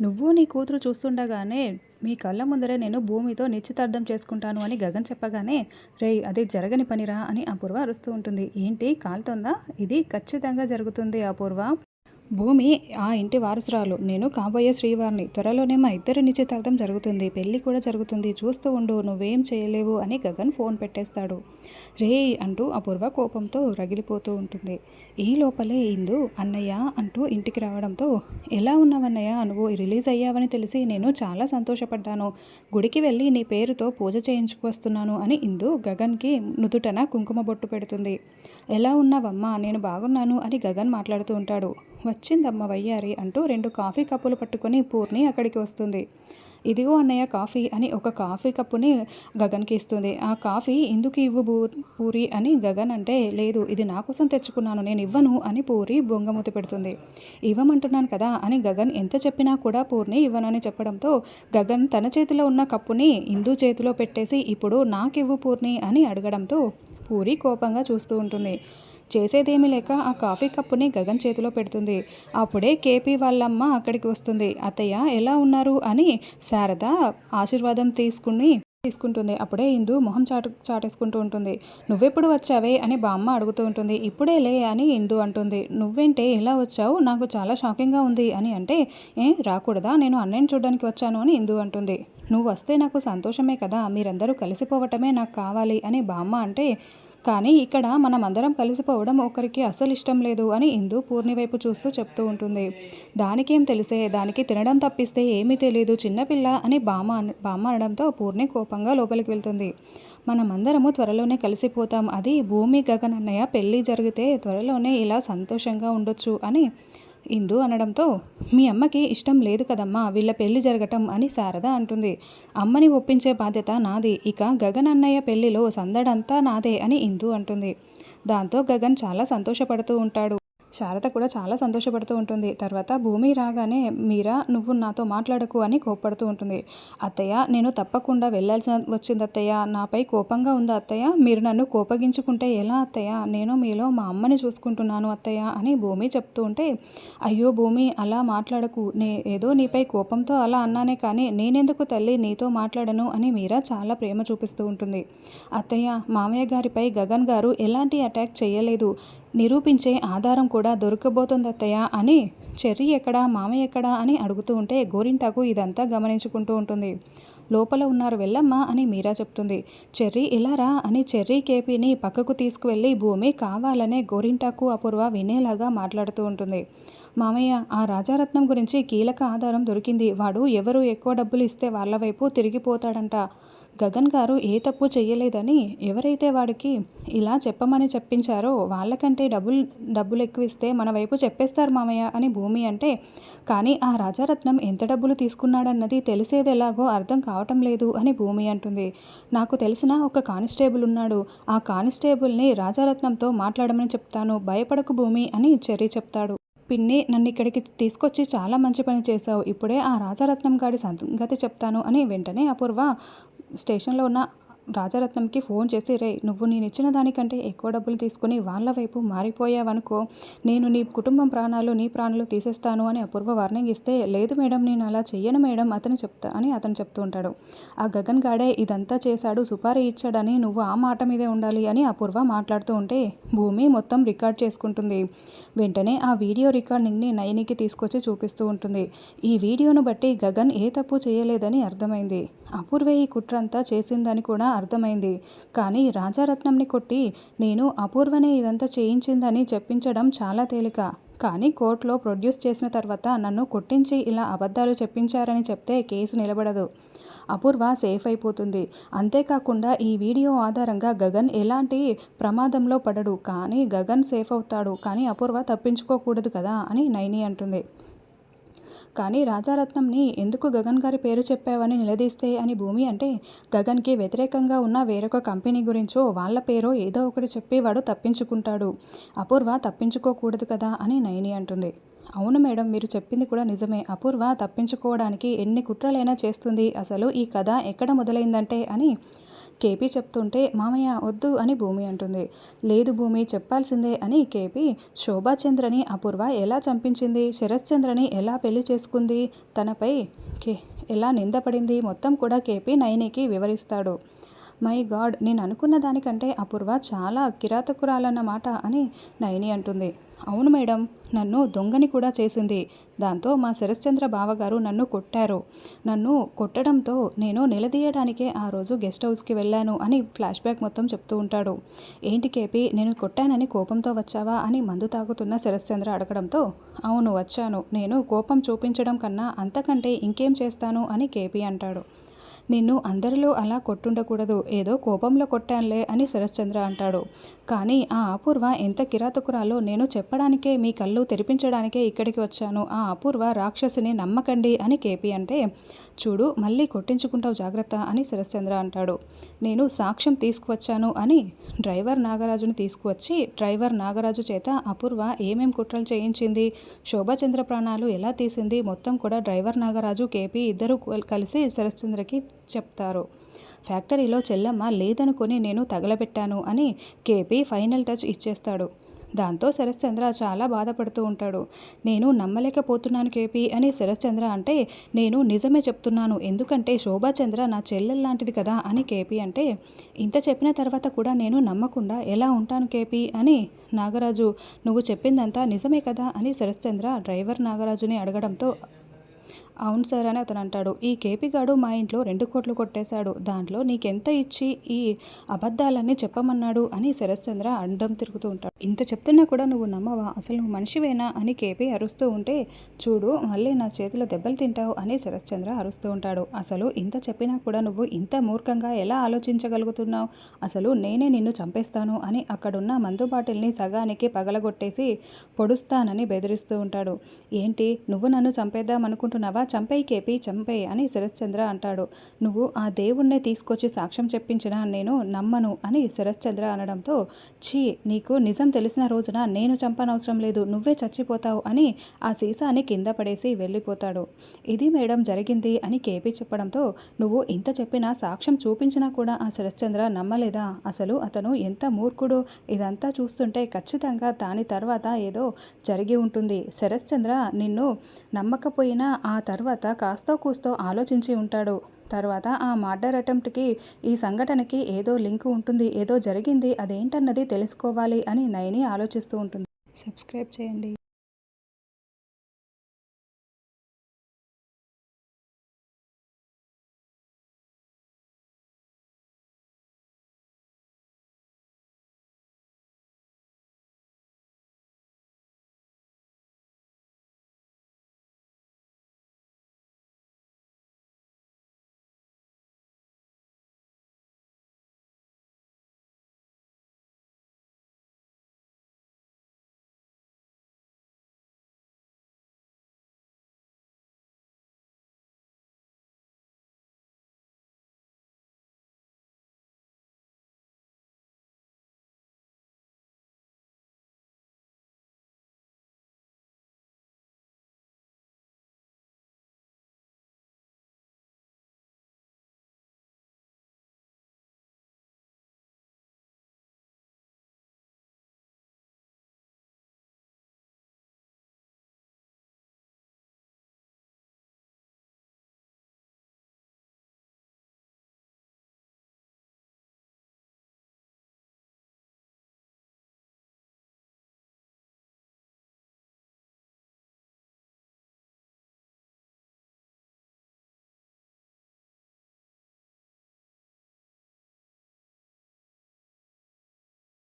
నువ్వు నీ కూతురు చూస్తుండగానే మీ కళ్ళ ముందరే నేను భూమితో నిశ్చితార్థం చేసుకుంటాను అని గగన్ చెప్పగానే రేయ్ అది జరగని పనిరా అని అపూర్వ అరుస్తూ ఉంటుంది. ఏంటి? కాలుతోందా? ఇది ఖచ్చితంగా జరుగుతుంది అపూర్వ. భూమి ఆ ఇంటి వారసురాలు. నేను కాబోయే శ్రీవారిని. త్వరలోనే మా ఇద్దరి నిశ్చితార్థం జరుగుతుంది. పెళ్ళి కూడా జరుగుతుంది. చూస్తూ ఉండు. నువ్వేం చేయలేవు అని గగన్ ఫోన్ పెట్టేస్తాడు. రే అంటూ అపూర్వ కోపంతో రగిలిపోతూ ఉంటుంది. ఈ లోపలే ఇందు అన్నయ్య అంటూ ఇంటికి రావడంతో ఎలా ఉన్నావన్నయ్య? నువ్వు రిలీజ్ అయ్యావని తెలిసి నేను చాలా సంతోషపడ్డాను. గుడికి వెళ్ళి నీ పేరుతో పూజ చేయించుకొస్తున్నాను అని ఇందు గగన్కి నుదుటన కుంకుమ బొట్టు పెడుతుంది. ఎలా ఉన్నావమ్మా? నేను బాగున్నాను అని గగన్ మాట్లాడుతూ ఉంటాడు. వచ్చిందమ్మ వయ్యారి అంటూ రెండు కాఫీ కప్పులు పట్టుకొని పూర్ణి అక్కడికి వస్తుంది. ఇదిగో అన్నయ్య కాఫీ అని ఒక కాఫీ కప్పుని గగన్కి ఇస్తుంది. ఆ కాఫీ ఎందుకు ఇవ్వు పూరి అని గగన్ అంటే లేదు ఇది నా కోసం తెచ్చుకున్నాను నేను ఇవ్వను అని పూరి బొంగమూతి పెడుతుంది. ఇవ్వమంటున్నాను కదా అని గగన్ ఎంత చెప్పినా కూడా పూర్ణి ఇవ్వనని చెప్పడంతో గగన్ తన చేతిలో ఉన్న కప్పుని ఇందు చేతిలో పెట్టేసి ఇప్పుడు నాకివ్వు పూర్ణి అని అడగడంతో పూరి కోపంగా చూస్తూ ఉంటుంది. చేసేదేమీ లేక ఆ కాఫీ కప్పుని గగన్ చేతిలో పెడుతుంది. అప్పుడే కేపీ వాళ్ళమ్మ అక్కడికి వస్తుంది. అత్తయ్య ఎలా ఉన్నారు? అని శారద ఆశీర్వాదం తీసుకుని తీసుకుంటుంది. అప్పుడే ఇందు మొహం చాటు చాటేసుకుంటూ ఉంటుంది. నువ్వెప్పుడు వచ్చావే? అని బామ్మ అడుగుతూ ఉంటుంది. ఇప్పుడే లే అని ఇందు అంటుంది. నువ్వేంటే ఎలా వచ్చావు? నాకు చాలా షాకింగ్గా ఉంది అని అంటే ఏ రాకూడదా? నేను అన్నయ్యని చూడడానికి వచ్చాను అని ఇందు అంటుంది. నువ్వు వస్తే నాకు సంతోషమే కదా. మీరందరూ కలిసిపోవటమే నాకు కావాలి అని బామ్మ అంటే కానీ ఇక్కడ మనం అందరం కలిసిపోవడం ఒకరికి అస్సలు ఇష్టం లేదు అని ఇందు పూర్ణి వైపు చూస్తూ చెప్తూ ఉంటుంది. దానికేం తెలిసే? దానికి తినడం తప్పిస్తే ఏమీ తెలియదు చిన్నపిల్ల అని బామ్మ బామ్మ అనడంతో పూర్ణి కోపంగా లోపలికి వెళ్తుంది. మనమందరము త్వరలోనే కలిసిపోతాం. అది భూమి గగన్ అన్నయ్య పెళ్ళి జరిగితే త్వరలోనే ఇలా సంతోషంగా ఉండొచ్చు అని ఇందు అనడంతో మీ అమ్మకి ఇష్టం లేదు కదమ్మా వీళ్ళ పెళ్ళి జరగటం అని శారద అంటుంది. అమ్మని ఒప్పించే బాధ్యత నాది ఇక గగన్ అన్నయ్య పెళ్ళిలో సందడంతా నాదే అని ఇందు అంటుంది. దాంతో గగన్ చాలా సంతోషపడుతూ ఉంటాడు. శారద కూడా చాలా సంతోషపడుతూ ఉంటుంది. తర్వాత భూమి రాగానే మీరా నువ్వు నాతో మాట్లాడకు అని కోప్పడుతూ ఉంటుంది. అత్తయ్య నేను తప్పకుండా వెళ్ళాల్సిన వచ్చింది అత్తయ్య. నాపై కోపంగా ఉంది అత్తయ్య. మీరు నన్ను కోపగించుకుంటే ఎలా అత్తయ్య? నేను మీలో మా అమ్మని చూసుకుంటున్నాను అత్తయ్య అని భూమి చెప్తూ ఉంటే అయ్యో భూమి అలా మాట్లాడకు. నే ఏదో నీపై కోపంతో అలా అన్నానే కానీ నేనెందుకు తల్లి నీతో మాట్లాడను అని మీరా చాలా ప్రేమ చూపిస్తూ ఉంటుంది. అత్తయ్య మామయ్య గారిపై గగన్ గారు ఎలాంటి అటాక్ చేయలేదు. నిరూపించే ఆధారం కూడా దొరకబోతుందత్తయ్య అని చెర్రీ ఎక్కడా మామయ్య ఎక్కడా అని అడుగుతూ ఉంటే గోరింటాకు ఇదంతా గమనించుకుంటూ ఉంటుంది. లోపల ఉన్నారు వెళ్ళమ్మా అని మీరా చెప్తుంది. చెర్రీ ఇలారా అని చెర్రీ కేపీని పక్కకు తీసుకువెళ్ళి భూమి కావాలనే గోరింటాకు అపూర్వ వినేలాగా మాట్లాడుతూ ఉంటుంది. మామయ్య ఆ రాజారత్నం గురించి కీలక ఆధారం దొరికింది. వాడు ఎవరు ఎక్కువ డబ్బులు ఇస్తే వాళ్ళ వైపు తిరిగిపోతాడంట. గగన్ గారు ఏ తప్పు చెయ్యలేదని ఎవరైతే వాడికి ఇలా చెప్పమని చెప్పించారో వాళ్ళకంటే డబ్బులు డబ్బులు ఎక్కువ ఇస్తే మన వైపు చెప్పేస్తారు మామయ్య అని భూమి అంటే. కానీ ఆ రాజారత్నం ఎంత డబ్బులు తీసుకున్నాడన్నది తెలిసేది ఎలాగో అర్థం కావటం లేదు అని భూమి అంటుంది. నాకు తెలిసిన ఒక కానిస్టేబుల్ ఉన్నాడు. ఆ కానిస్టేబుల్ని రాజారత్నంతో మాట్లాడమని చెప్తాను. భయపడకు భూమి అని చెర్రీ చెప్తాడు. పిన్ని నన్ను ఇక్కడికి తీసుకొచ్చి చాలా మంచి పని చేశావు. ఇప్పుడే ఆ రాజారత్నం గారి సంగతి చెప్తాను అని వెంటనే అపూర్వ స్టేషన్లో ఉన్న రాజరత్నంకి ఫోన్ చేసి రే నువ్వు నేను ఇచ్చిన దానికంటే ఎక్కువ డబ్బులు తీసుకుని వాళ్ళ వైపు మారిపోయావనుకో నేను నీ కుటుంబం ప్రాణాలు నీ ప్రాణాలు తీసేస్తాను అని అపూర్వ వార్నింగ్ ఇస్తే లేదు మేడం నేను అలా చెయ్యను మేడం అతను చెప్తా అని అతను చెప్తూ ఉంటాడు. ఆ గగన్ గాడే ఇదంతా చేశాడు సుపారీ ఇచ్చాడని నువ్వు ఆ మాట మీదే ఉండాలి అని అపూర్వ మాట్లాడుతూ ఉంటే భూమి మొత్తం రికార్డ్ చేసుకుంటుంది. వెంటనే ఆ వీడియో రికార్డింగ్ని నయనికి తీసుకొచ్చి చూపిస్తూ ఉంటుంది. ఈ వీడియోను బట్టి గగన్ ఏ తప్పు చేయలేదని అర్థమైంది. అపూర్వ ఈ కుట్రంతా చేసిందని కూడా అర్థమైంది. కానీ రాజారత్నంని కొట్టి నేను అపూర్వనే ఇదంతా చేయించిందని చెప్పించడం చాలా తేలిక. కానీ కోర్టులో ప్రొడ్యూస్ చేసిన తర్వాత నన్ను కొట్టించి ఇలా అబద్ధాలు చెప్పించారని చెప్తే కేసు నిలబడదు. అపూర్వ సేఫ్ అయిపోతుంది. అంతేకాకుండా ఈ వీడియో ఆధారంగా గగన్ ఎలాంటి ప్రమాదంలో పడడు. కానీ గగన్ సేఫ్ అవుతాడు. కానీ అపూర్వ తప్పించుకోకూడదు కదా అని నైని అంటుంది. కానీ రాజారత్నంని ఎందుకు గగన్ గారి పేరు చెప్పావని నిలదీస్తే అని భూమి అంటే గగన్కి వ్యతిరేకంగా ఉన్న వేరొక కంపెనీ గురించో వాళ్ళ పేరో ఏదో ఒకటి చెప్పి వాడు తప్పించుకుంటాడు. అపూర్వ తప్పించుకోకూడదు కదా అని నయని అంటుంది. అవును మేడం మీరు చెప్పింది కూడా నిజమే. అపూర్వ తప్పించుకోవడానికి ఎన్ని కుట్రలైనా చేస్తుంది. అసలు ఈ కథ ఎక్కడ మొదలైందంటే అని కేపీ చెప్తుంటే మామయ్య వద్దు అని భూమి అంటుంది. లేదు భూమి చెప్పాల్సిందే అని కేపీ శోభాచంద్రని అపూర్వ ఎలా చంపించింది? శరత్చంద్రని ఎలా పెళ్ళి చేసుకుంది? తనపై కే ఎలా నిందపడింది మొత్తం కూడా కేపీ నయనికి వివరిస్తాడు. మై గాడ్ నేను అనుకున్న దానికంటే అపూర్వ చాలా కిరాతకురాలన్నమాట అని నయని అంటుంది. అవును మేడం నన్ను దొంగని కూడా చేసింది. దాంతో మా శరశ్చంద్ర బావగారు నన్ను కొట్టారు. నన్ను కొట్టడంతో నేను నిలదీయడానికే ఆ రోజు గెస్ట్ హౌస్కి వెళ్ళాను అని ఫ్లాష్ బ్యాక్ మొత్తం చెప్తూ ఉంటాడు. ఏంటి కేపీ నేను కొట్టానని కోపంతో వచ్చావా అని మందు తాగుతున్న శరశ్చంద్ర అడగడంతో అవును వచ్చాను. నేను కోపం చూపించడం కన్నా అంతకంటే ఇంకేం చేస్తాను అని కేపీ అంటాడు. నిన్ను అందరిలో అలా కొట్టుండకూడదు. ఏదో కోపంలో కొట్టానులే అని శరశ్చంద్ర అంటాడు. కానీ ఆ అపూర్వ ఎంత కిరాతకురాలో నేను చెప్పడానికే మీ కళ్ళు తెరిపించడానికే ఇక్కడికి వచ్చాను. ఆ అపూర్వ రాక్షసిని నమ్మకండి అని కేపీ అంటే చూడు మళ్ళీ కొట్టించుకుంటావు జాగ్రత్త అని శరశ్చంద్ర అంటాడు. నేను సాక్ష్యం తీసుకువచ్చాను అని డ్రైవర్ నాగరాజుని తీసుకువచ్చి డ్రైవర్ నాగరాజు చేత అపూర్వ ఏమేం కుట్రలు చేయించింది శోభాచంద్ర ప్రాణాలు ఎలా తీసింది మొత్తం కూడా డ్రైవర్ నాగరాజు కేపీ ఇద్దరు కలిసి శరశ్చంద్రకి చెప్తారు. ఫ్యాక్టరీలో చెల్లమ్మ లేదనుకొని నేను తగలబెట్టాను అని కేపీ ఫైనల్ టచ్ ఇచ్చేస్తాడు. దాంతో శరశ్చంద్ర చాలా బాధపడుతూ ఉంటాడు. నేను నమ్మలేకపోతున్నాను కేపీ అని శరశ్చంద్ర అంటే నేను నిజమే చెప్తున్నాను. ఎందుకంటే శోభాచంద్ర నా చెల్లెల్లాంటిది కదా అని కేపీ అంటే ఇంత చెప్పిన తర్వాత కూడా నేను నమ్మకుండా ఎలా ఉంటాను కేపీ అని నాగరాజు నువ్వు చెప్పిందంతా నిజమే కదా అని శరశ్చంద్ర డ్రైవర్ నాగరాజుని అడగడంతో అవును సార్ అని అతను అంటాడు. ఈ కేపిగాడు మా ఇంట్లో రెండు కోట్లు కొట్టేశాడు. దాంట్లో నీకెంత ఇచ్చి ఈ అబద్ధాలన్నీ చెప్పమన్నాడు అని శరశ్చంద్ర అండం తిరుగుతూ ఉంటాడు. ఇంత చెప్తున్నా కూడా నువ్వు నమ్మవా? అసలు నువ్వు మనిషివేనా? అని కేపీ అరుస్తూ ఉంటే చూడు మళ్ళీ నా చేతిలో దెబ్బలు తింటావు అని శరశ్చంద్ర అరుస్తూ ఉంటాడు. అసలు ఇంత చెప్పినా కూడా నువ్వు ఇంత మూర్ఖంగా ఎలా ఆలోచించగలుగుతున్నావు? అసలు నేనే నిన్ను చంపేస్తాను అని అక్కడున్న మందు బాటిల్ని సగానికి పగలగొట్టేసి పొడుస్తానని బెదిరిస్తూ ఉంటాడు. ఏంటి? నువ్వు నన్ను చంపేద్దాం అనుకుంటున్నావా చంపై కేపి చంపై అని శరశ్చంద్ర అంటాడు. నువ్వు ఆ దేవుణ్ణే తీసుకొచ్చి సాక్ష్యం చెప్పించినా నేను నమ్మను అని శరశ్చంద్ర అనడంతో ఛీ నీకు నిజం తెలిసిన రోజున నేను చంపనవసరం లేదు నువ్వే చచ్చిపోతావు అని ఆ సీసాని కింద పడేసి వెళ్ళిపోతాడు. ఇది మేడం జరిగింది అని కేపీ చెప్పడంతో నువ్వు ఇంత చెప్పినా సాక్ష్యం చూపించినా కూడా ఆ శరశ్చంద్ర నమ్మలేదా? అసలు అతను ఎంత మూర్ఖుడు? ఇదంతా చూస్తుంటే ఖచ్చితంగా దాని తర్వాత ఏదో జరిగి ఉంటుంది. శరశ్చంద్ర నిన్ను నమ్మకపోయినా ఆ తర్వాత తర్వాత కాస్తో కూస్తో ఆలోచించి ఉంటాడు. తర్వాత ఆ మర్డర్ అటెంప్ట్కి ఈ సంఘటనకి ఏదో లింక్ ఉంటుంది ఏదో జరిగింది అదేంటన్నది తెలుసుకోవాలి అని నయని ఆలోచిస్తూ ఉంటుంది. సబ్స్క్రైబ్ చేయండి.